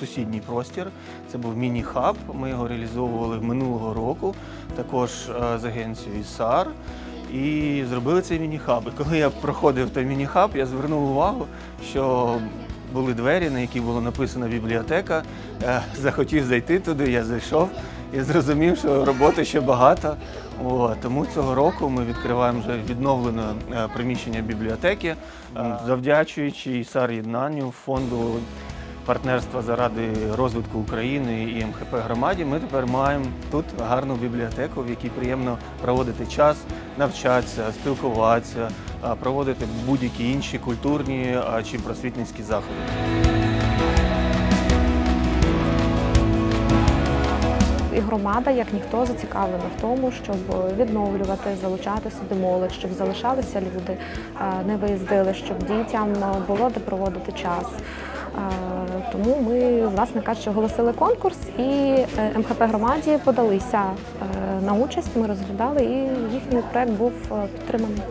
сусідній простір. Це був міні-хаб. Ми його реалізовували минулого року, також е, з агенцією САР. І зробили цей міні-хаб. І коли я проходив той міні-хаб, я звернув увагу, що були двері, на які було написано бібліотека. Е, Захотів зайти туди, я зайшов і зрозумів, що роботи ще багато. О, тому цього року ми відкриваємо вже відновлене приміщення бібліотеки, е, завдячуючи САР єднанню фонду партнерства заради розвитку України і МХП громаді. Ми тепер маємо тут гарну бібліотеку, в якій приємно проводити час, навчатися, спілкуватися, проводити будь-які інші культурні чи просвітницькі заходи. І громада, як ніхто, зацікавлена в тому, щоб відновлювати, залучати сюди молодь, щоб залишалися люди, не виїздили, щоб дітям було де проводити час. Е, Тому ми, власне кажучи, оголосили конкурс і е, МХП громаді подалися е, на участь. Ми розглядали, і їхній проект був підтриманий.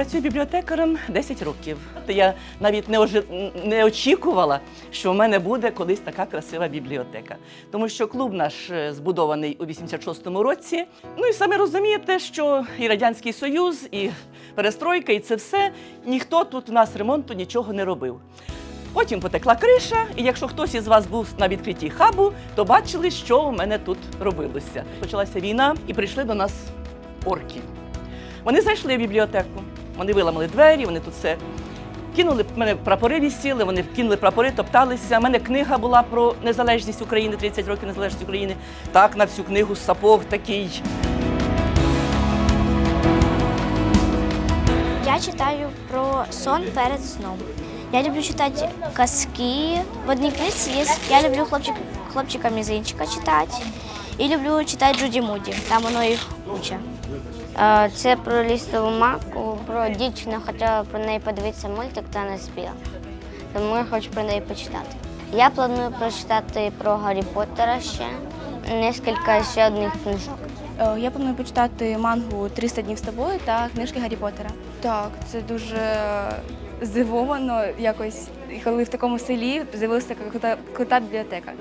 Працюю бібліотекарем 10 років. Я навіть не, ожи- не очікувала, що в мене буде колись така красива бібліотека. Тому що клуб наш е, збудований у 86-му році. Ну і саме розумієте, що і Радянський Союз, і перестройка, і це все ніхто тут у нас ремонту нічого не робив. Потім потекла криша, і якщо хтось із вас був на відкритті хабу, то бачили, що у мене тут робилося. Почалася війна, і прийшли до нас орки. Вони зайшли в бібліотеку, вони виламали двері, вони тут все кинули. В мене прапори вісіли, вони кинули прапори, топталися. У мене книга була про незалежність України, 30 років незалежності України. Так, на всю книгу сапог такий. Я читаю про сон перед сном. Я люблю читати казки. В одній книжці є. Я люблю хлопчик, хлопчика мізинчика читати. І люблю читати Джуді Муді. Там воно їх. Е, Це про лісову маку, про дівчину хотіла про неї подивитися мультик та не спіла. Тому я хочу про неї почитати. Я планую прочитати про Гаррі Поттера ще, нескільки ще одних книжок. Е, Я планую почитати мангу «300 днів з тобою та книжки Гаррі Поттера. Так, це дуже здивовано якось, коли в такому селі з'явилася така крута бібліотека.